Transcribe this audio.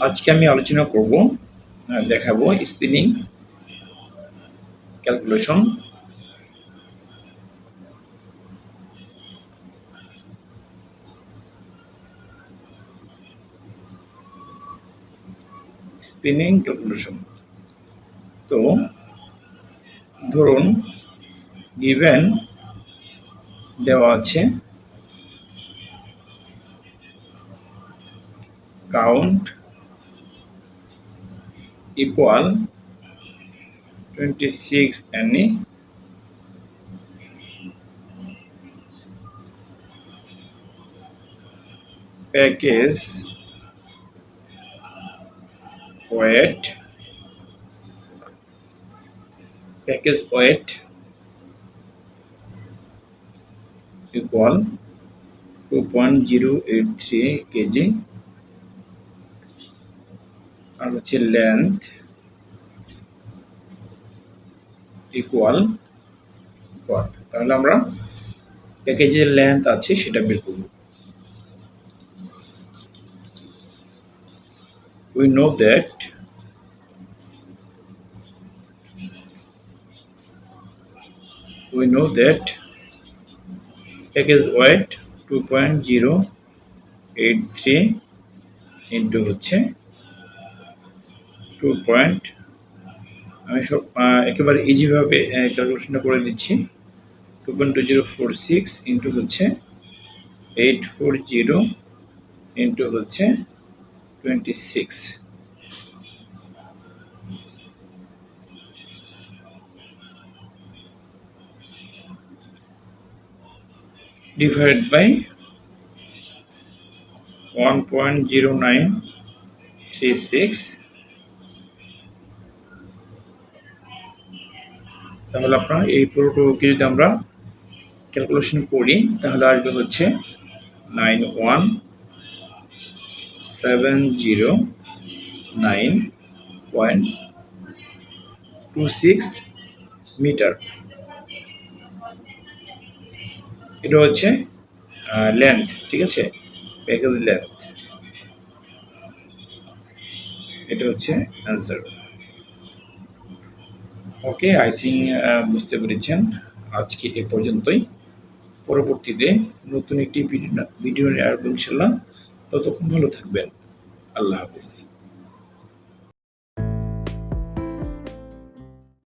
আজকে আমি আলোচনা করব দেখাবো স্পিনিং ক্যালকুলেশন স্পিনিং ক্যালকুলেশন তো, ধরুন গিভেন দেওয়া আছে count equal 26 any. Package weight. Package weight equal 2.083 kg আর হচ্ছে লেন্থ ইকুয়াল কট তাহলে আমরা প্যাকেজের লেন্থ আছে সেটা বের করব। We know that we know that package weight 2.083 into হচ্ছে টু পয়েন্ট আমি সব একেবারে ইজিভাবে ক্যালকুলেশনটা করে দিচ্ছি। Two point two zero four six into হচ্ছে এইট ফোর জিরো ইন্টু হচ্ছে টোয়েন্টি সিক্স divided by 1.0936 তাহলে আপনার এই পুরোটুকুকে যদি আমরা ক্যালকুলেশন করি, তাহলে আসবে হচ্ছে nine one seven zero nine point two six metre এটা হচ্ছে লেন্থ ঠিক আছে? প্যাকেজ লেন্থ এটা হচ্ছে অ্যান্সার ওকে আই থিঙ্ক বুঝতে পেরেছেন। আজকে এ পর্যন্তই। পরবর্তীতে নতুন একটি ভিডিও ভিডিও নিয়ে আসব ইনশাল্লাহ ততক্ষণ ভালো থাকবেন। আল্লাহ হাফিজ।